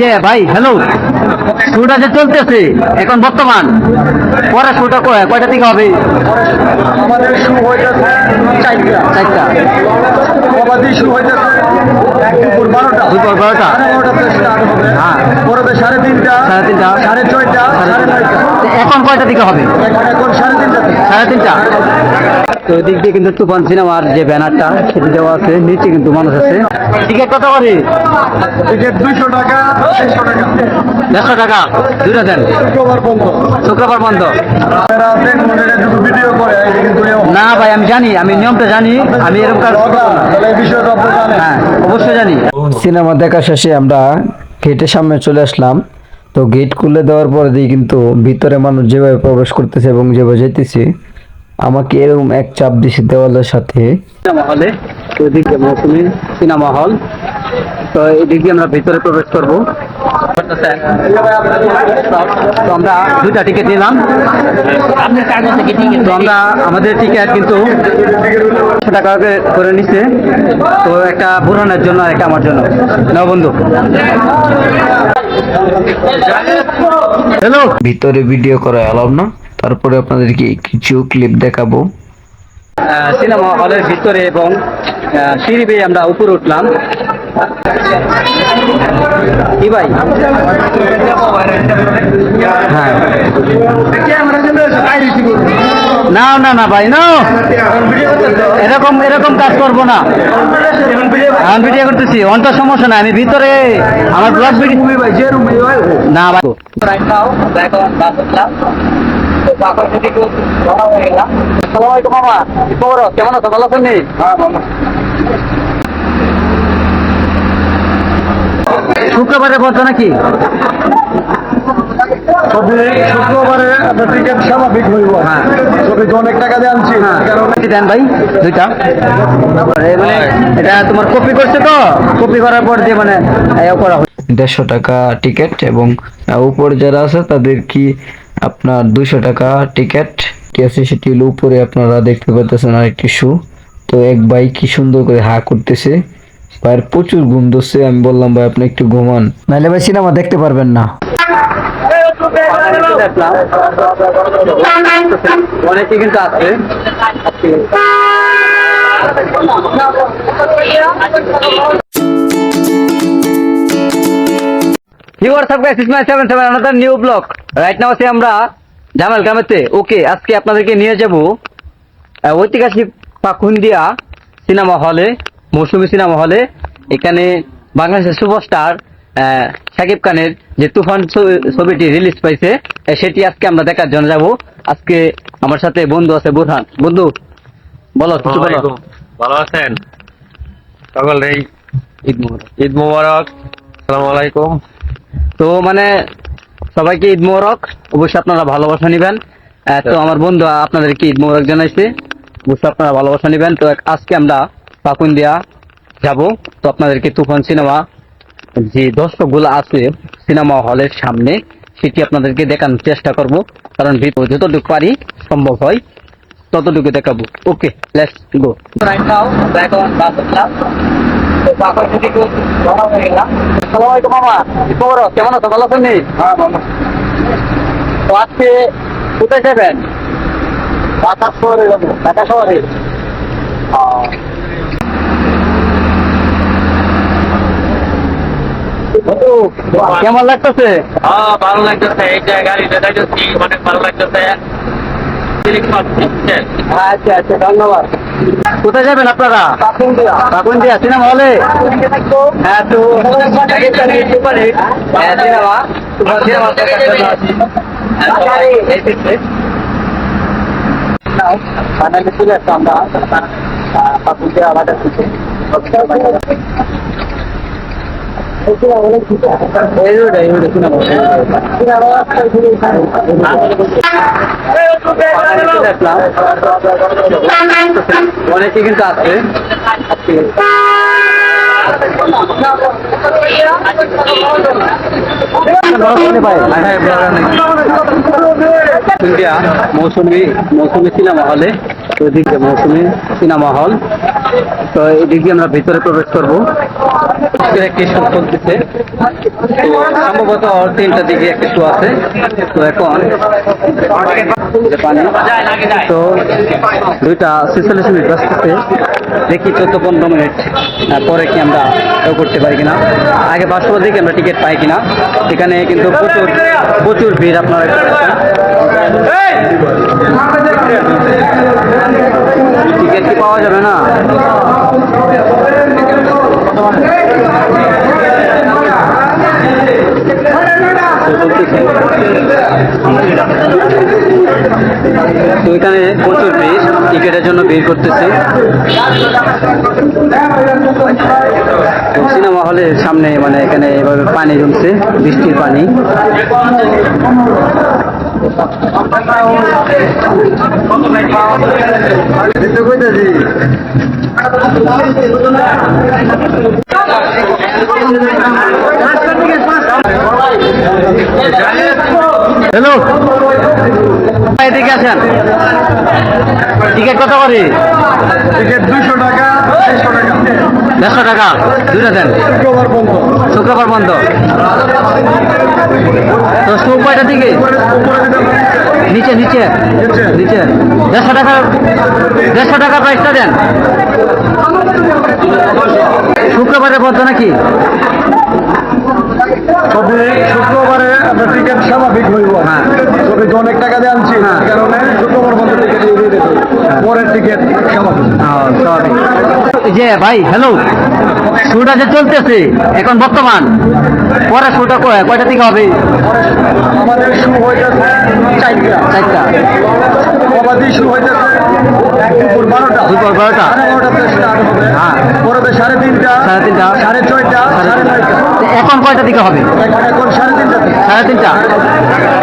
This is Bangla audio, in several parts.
যে ভাই হ্যালো শুটা যে চলতেছে এখন বর্তমান পরে শুটা কয়টা থেকে হবে? আমাদের শুরু হইতেছে চারটা চারটা। কবাদি শুরু হইতেছে। দুপুর বারোটা। দুপুর বারোটা। সাড়ে হ্যাঁ। পরে তিনটা সাড়ে তিনটা। সাড়ে ছয়টা সাড়ে নয়টা। এখন কয়টা থেকে হবে? এখন সাড়ে তিনটাতে সাড়ে তিনটা। তো এদিক দিয়ে কিন্তু তুফান সিনেমার যে ব্যানারটা সেটি দেওয়া আছে নিচে কিন্তু মানুষ আছে। টিকিট কত করে? টিকিট দুইশো টাকা। দেড়শো টাকা। দুইটা দেন। শুক্রবার বন্ধ। না ভাই আমি জানি আমি নিয়মটা জানি আমি এরকম হ্যাঁ অবশ্যই জানি। সিনেমা দেখা শেষে আমরা গেটের সামনে চলে আসলাম। তো গেট খুলে দেওয়ার পরে দিয়ে কিন্তু ভিতরে মানুষ যেভাবে প্রবেশ করতেছে এবং যেভাবে যেতেছে আমাকে এরকম এক চাপ দিছে দেওয়ালের সাথে। সিনেমা হলে সিনেমা হল। তো এদিক দিয়ে আমরা ভিতরে প্রবেশ করব। তো আমরা দুইটা টিকিট নিলাম। তো আমরা আমাদের টিকিট কিন্তু একশো টাকা করে- নিছে। তো একটা বুড়ানোর জন্য একটা আমার জন্য। নাও বন্ধু। হ্যালো ভিতরে ভিডিও করা অ্যালাউ না। তারপরে আপনাদেরকে কিছু ক্লিপ দেখাবো। সিনেমা হলের ভিতরে এবং সিঁড়ি বেয়ে আমরা উপরে উঠলাম। কি ভাই? হ্যাঁ। না না না ভাই না। এরকম এরকম কাজ করব না। আমি ভিডিও করতেছি অন্ত সমস্যা না আমি ভিতরে আমার ব্লগ ভিডিও না ভাই। কেমন আছো? ভালো আছেন শুক্রবারে বলছো নাকি? শুক্রবারে টিকিট স্বাভাবিক হইব। হ্যাঁ। তবে অনেক টাকা দিয়ে আনছি কারণ দেন ভাই? দুইটা। মানে এটা তোমার কপি করছে তো? কপি করার পর যে মানে করা দেড়শো টাকা টিকিট এবং উপরে যারা আছে তাদের কি আপনার দুশো টাকা টিকিট কি আছে সেটি হলো উপরে আপনারা দেখতে পাচ্ছেন আরেকটি শু তো এক ভাই কি সুন্দর করে হা করতেছে। ভাইয়ের প্রচুর ঘুম ধরছে। আমি বললাম ভাই আপনি একটু ঘুমান। নাহলে ভাই সিনেমা দেখতে পারবেন না। দেখলাম অনেকে কিন্তু আছে। Nine seven seven another new block right now আছি আমরা জামাল গ্রামেতে। ওকে আজকে আপনাদেরকে নিয়ে যাব ঐতিহাসিক পাকুন্দিয়া সিনেমা হলে। মৌসুমী সিনেমা হলে এখানে বাংলাদেশের সুপারস্টার শাকিব খানের যে তুফান ছবিটি রিলিজ পাইছে সেটি আজকে আমরা দেখার জন্য যাব। আজকে আমার সাথে বন্ধু আছে বুরহান। বন্ধু বলো কিছু বলো। ভালো আছেন? সকলেই ঈদ মোবারক। ঈদ মুবারক। আসসালামু আলাইকুম। তো মানে সবাইকে ঈদ মোবারক। অবশ্যই আপনারা ভালোবাসা নেবেন। তো আমার বন্ধু আপনাদেরকে ঈদ মোবারক জানাইছে? অবশ্যই আপনারা ভালোবাসা নেবেন। তো আজকে আমরা পাকুন্দিয়া যাব। তো আপনাদেরকে তুফান সিনেমা যে দর্শকগুলো আছে সিনেমা হলের সামনে সেটি আপনাদেরকে দেখানোর চেষ্টা করব। কারণ ভিতর যতটুকু পারি সম্ভব হয় ততটুকু দেখাবো। Okay let's go right now back on বাস খবর? কেমন আছো? ভালো আছেন নি? তো আজকে কোথায় যাবেন? ঢাকা শহরে যাব। ঢাকা শহরে আহ, বন্ধু, কেমন লাগতেছে? হ্যাঁ ভালো লাগতেছে। এই যে অনেক ভালো লাগতেছে। বুঝছেন? আচ্ছা আচ্ছা ধন্যবাদ। কোথায় যাবেন আপনারা? কাকুন সিনেমা হলে? হ্যাঁ তো হ্যাঁ সিনেমা। সিনেমা দেখার জন্য আছি। হ্যাঁ, এই দিকে। নাও, ফাইনালি চলে আসলাম আমরা বাজার থেকে এই রোডে এই রোডে সিনেমা অনেকে কিন্তু আছে। মৌসুমি মৌসুমি সিনেমা হলে তো এদিকে মৌসুমি সিনেমা হল। তো এদিকে আমরা ভিতরে প্রবেশ করব। আজকের একটি শো তো সম্ভবত তিনটা দিকে একটা শো আছে। তো এখন পানি তো দুইটা ছেচল্লিশ মিনিট বাঁচতেছে। দেখি চোদ্দ পনেরো মিনিট পরে কি আমরা করতে পারি কিনা। আগে পাঁচশো দিকে আমরা টিকিট পাই কিনা। এখানে কিন্তু প্রচুর প্রচুর ভিড় আপনারা টিকিট কি পাওয়া যাবে না? এখানে প্রচুর ভিড়, টিকিটের জন্য ভিড় করতেছে। সিনেমা হলের সামনে মানে এখানে এভাবে পানি জমছে, বৃষ্টির পানি। হ্যালো এদিকে আসেন। টিকিট কত করে? টিকিট দুইশো টাকা দেড়শো টাকা। দেড়শো টাকা দুইটা দেন। শুক্রবার বন্ধ। শুক্রবার বন্ধ। তো কয়টা দিকে নিচে নিচে। নিচে। দেড়শো টাকা দেড়শো টাকা প্রাইসটা দেন। শুক্রবারে বন্ধ নাকি? তবে শুক্রবারে আপনার টিকিট স্বাভাবিক হইব হ্যাঁ। তবে অনেক টাকা দিয়ে আনছি হ্যাঁ। কারণে শুক্রবার বন্ধ টিকিট পরের যে ভাই হ্যালো শুটা যে চলতেছে এখন বর্তমান। পরে শুটা কয়টা থেকে হবে? আমাদের শুরু হইতেছে চারটা। চারটা। কবাদি শুরু হইতেছে দুপুর বারোটা। দুপুর বারোটা। বারোটাতে স্টার্ট হবে। হ্যাঁ। সাড়ে তিনটা। সাড়ে তিনটা। সাড়ে ছয়টা। সাড়ে নয়টা এখন কয়টা দিকে হবে? এখন সাড়ে তিনটা সাড়ে তিনটা।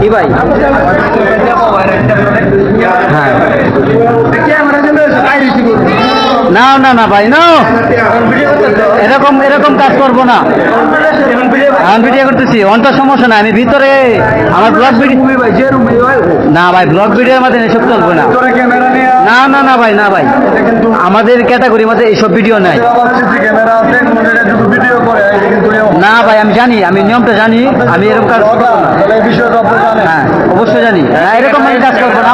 কি ভাই? হ্যাঁ। না না না ভাই না। এরকম এরকম কাজ করব না। আমি ভিডিও করতেছি অন্তর সমস্যা না আমি ভিতরে আমার ব্লগ ভিডিও না ভাই ব্লগ ভিডিওর মাধ্যমে এসব চলবে না। না না না ভাই না ভাই। আমাদের ক্যাটাগরির মধ্যে এইসব ভিডিও নাই। না ভাই আমি জানি আমি নিয়মটা জানি আমি এরকম কাজ হ্যাঁ অবশ্যই জানি। না এরকম আমি কাজ করব না।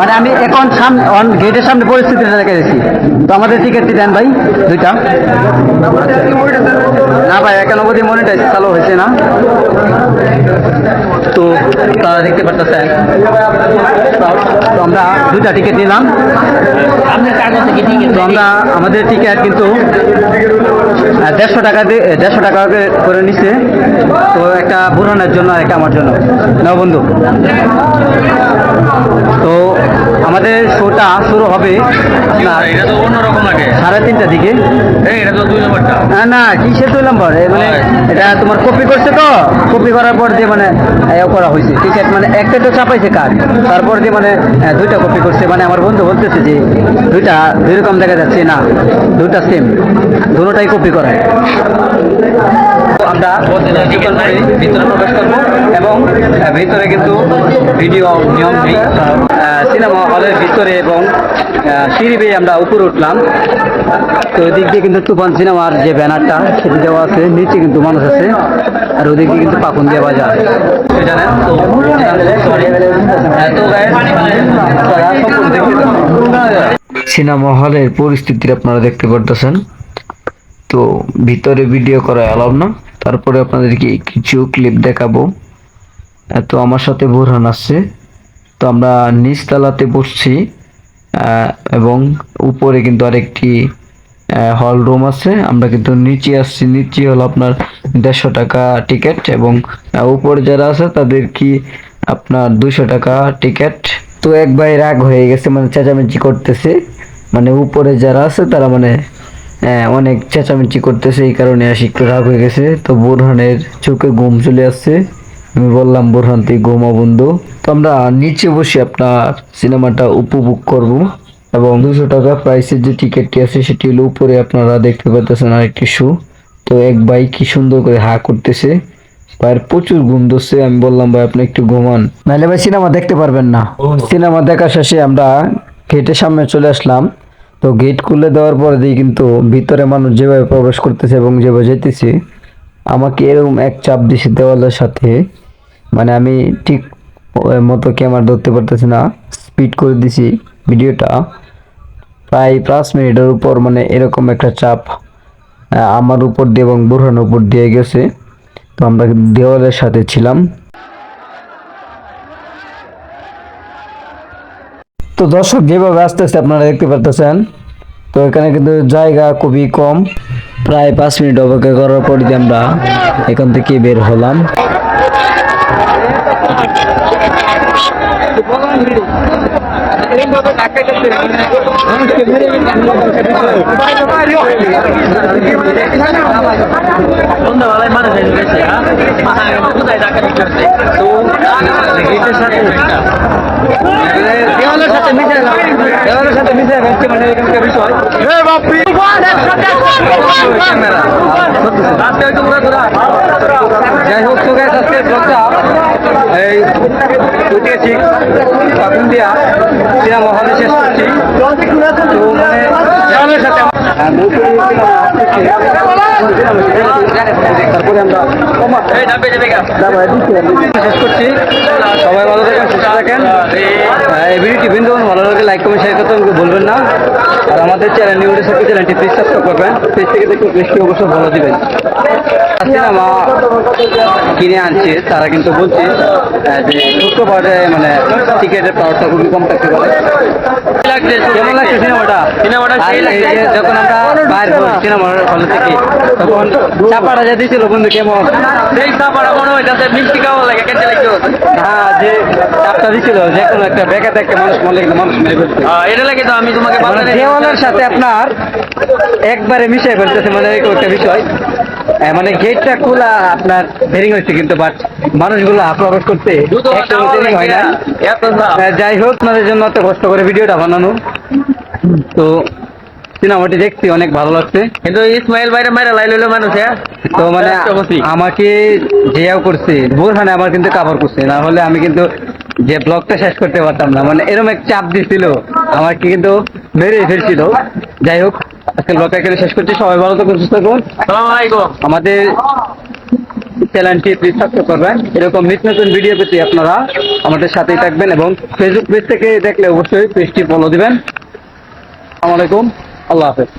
মানে আমি এখন সামনে গেটের সামনে পরিস্থিতিটা দেখে গেছি তো আমাদের টিকিটটি দেন ভাই দুইটা। না ভাই এখন অবধি মনিটাইজ চালু হয়েছে না। তো তারা দেখতে পারতেছেন। তো আমরা দুইটা টিকিট নিলাম। তো আমরা আমাদের টিকিট কিন্তু দেড়শো টাকা দিয়ে দেড়শো টাকা করে- নিচ্ছে। তো একটা বুড়ানোর জন্য আর একটা আমার জন্য। না বন্ধু। তো আমাদের শোটা শুরু হবে সাড়ে তিনটার দিকে। না কিসের দুই নম্বর? মানে এটা তোমার কপি করছে তো? কপি করার পর দিয়ে মানে করা হয়েছে টিকিট মানে একটা তো চাপাইছে কাজ তারপর যে মানে দুইটা কপি করছে। মানে আমার বন্ধু বলতেছে যে, দুইটা দুই রকম দেখা যাচ্ছে, না, দুইটা সেম দুটাই কপি করা আমরা ভিতরে প্রবেশ করব এবং ভিতরে কিন্তু ভিডিও নিয়ম নেই। সিনেমা হলের ভিতরে এবং সিঁড়ি বেয়ে আমরা উপরে উঠলাম। তো ওদিক দিয়ে কিন্তু তুফান সিনেমার যে ব্যানারটা সেটি দেওয়া আছে। নিচে কিন্তু মানুষ আছে আর ওদিক দিয়ে কিন্তু পাকুন দিয়ে বাজার সিনেমা হলের পরিস্থিতি আপনারা দেখতে পারতেছেন। তো ভিতরে ভিডিও করা অ্যালাউ না। তারপরে আপনাদেরকে কিছু ক্লিপ দেখাবো। আহ, তো আমার সাথে বোরহান আসছে। তো আমরা নিচতলাতে বসছি এবং উপরে কিন্তু আরেকটি হল রুম আছে। আমরা কিন্তু নিচে আসছি, নিচে হলো আপনার দেড়শো টাকা টিকিট এবং উপরে যারা আছে তাদের কি আপনার দুশো টাকা টিকিট তো এক ভাই রাগ হয়ে গেছে মানে চেঁচামেচি করতেছে। মানে উপরে যারা আছে তারা মানে অনেক চেঁচামেচি করতেছে, এই কারণে একটু রাগ হয়ে গেছে। তো বোরহানের চোখে ঘুম চলে আসছে। আমি বললাম বোরহান তুই ঘুমা বন্ধু। তো আমরা নিচে বসে আপনার সিনেমাটা উপভোগ করব এবং দুশো টাকা প্রাইসের যে টিকিটটি আছে সেটি হলো উপরে আপনারা দেখতে পাচ্ছেন আরেকটি শু তো এক ভাই কি সুন্দর করে হা করতেছে। ভাইয়ের প্রচুর ঘুম ধরছে। আমি বললাম ভাই আপনি একটু ঘুমান। নাহলে ভাই সিনেমা দেখতে পারবেন না। সিনেমা দেখা শেষে আমরা গেটের সামনে চলে আসলাম। তো গেট খুলে দেওয়ার পরে দিয়ে কিন্তু ভিতরে মানুষ যেভাবে প্রবেশ করতেছে এবং যেভাবে যেতেছে আমাকে এরকম এক চাপ দিছে দেওয়ালের সাথে। মানে আমি ঠিক মতো ক্যামেরা ধরতে পারতেছি না। স্পিড করে দিছি ভিডিওটা প্রায় পাঁচ মিনিটের উপর মানে এরকম একটা চাপ আমার উপর দিয়ে এবং বুরহানের উপর দিয়ে গেছে। তো আমরা দেওয়ালের সাথে ছিলাম। তো দর্শক, যেভাবে আসতেছে আপনারা দেখতে পারতেছেন, তো এখানে কিন্তু জায়গা খুবই কম। প্রায় পাঁচ মিনিট অপেক্ষা করার পর দিয়ে আমরা এখান থেকে বের হলাম। সন্ধ্যাবেলায় মানুষ এসে গেছে কোথায় ডাকা দিচ্ছে তো গেটের সাথে দেওয়ালের সাথে মিশে দেওয়ালের সাথে মিশে গেছে মানে এখানকার বিষয় যাই হোক তো এই উঠেছি তখন দিয়া হলে শেষ করছি তো মানে সাথে হ্যাঁ। তারপরে আমরা শেষ করছি। সবাই ভালো থাকেন সুস্থ থাকেন। হ্যাঁ, এই ভিডিওটি বিন্দু ভালো লাগে লাইক কমেন্ট শেয়ার করতে বলবেন না। আর আমাদের চ্যানেল নিউজ সাথে চ্যানেলটি প্লিজ সাবস্ক্রাইব করবেন। পেজ থেকে দেখতে পেজটি অবশ্যই ভালো দিবেন। সিনেমা কিনে আনছে তারা কিন্তু বলছে যে ছোট্ট মানে টিকিটের পাওয়ারটা খুবই কম থাকতে পারে। কেমন লাগছে সিনেমাটা? সিনেমাটা সেই লাগছে। যখন আমরা বাইর হল থেকে তখন চাপাটা যে দিয়েছিল বন্ধু কেমন? সেই সাপাড়া মনে হয় যাতে মিষ্টি খাওয়া লাগে কেটে হ্যাঁ যে চাপটা দিছিল যে কোনো একটা থেকে মানুষ মনে কিন্তু মানুষ মেরে ফেলছে এটা লাগে তো আমি তোমাকে মানে দেওয়ালের সাথে আপনার একবারে মিশে ফেলতেছে মানে একটা বিষয়। মানে গেটটা খোলা আপনার দেরি হয়েছে কিন্তু বাট মানুষগুলো প্রবেশ করতে হয় না। যাই হোক আপনাদের জন্য এত কষ্ট করে ভিডিওটা বানানো। তো সিনেমাটি দেখছি অনেক ভালো লাগছে। কিন্তু ইসমাইল বাইরে মাইরা লাই লইলো মানুষ হ্যাঁ? তো মানে। আমাকে যেও করছে বোরহানে আমার কিন্তু কাভার করছে। না হলে আমি কিন্তু যে ব্লগটা শেষ করতে পারতাম না। মানে এরকম এক চাপ দিছিল আমাকে কিন্তু মেরে ফেলছিল। যাই হোক আজকে ব্লগটা এখানে শেষ করছি। সবাই ভালো থাকুন সুস্থ থাকুন। আমাদের চ্যানেলটি প্লিজ সাবস্ক্রাইব করবেন। এরকম নিত্য নতুন ভিডিও পেতে আপনারা আমাদের সাথেই থাকবেন এবং ফেসবুক পেজ থেকে দেখলে অবশ্যই পেজটি ফলো দিবেন। আসসালামু আলাইকুম। আল্লাহ হাফেজ।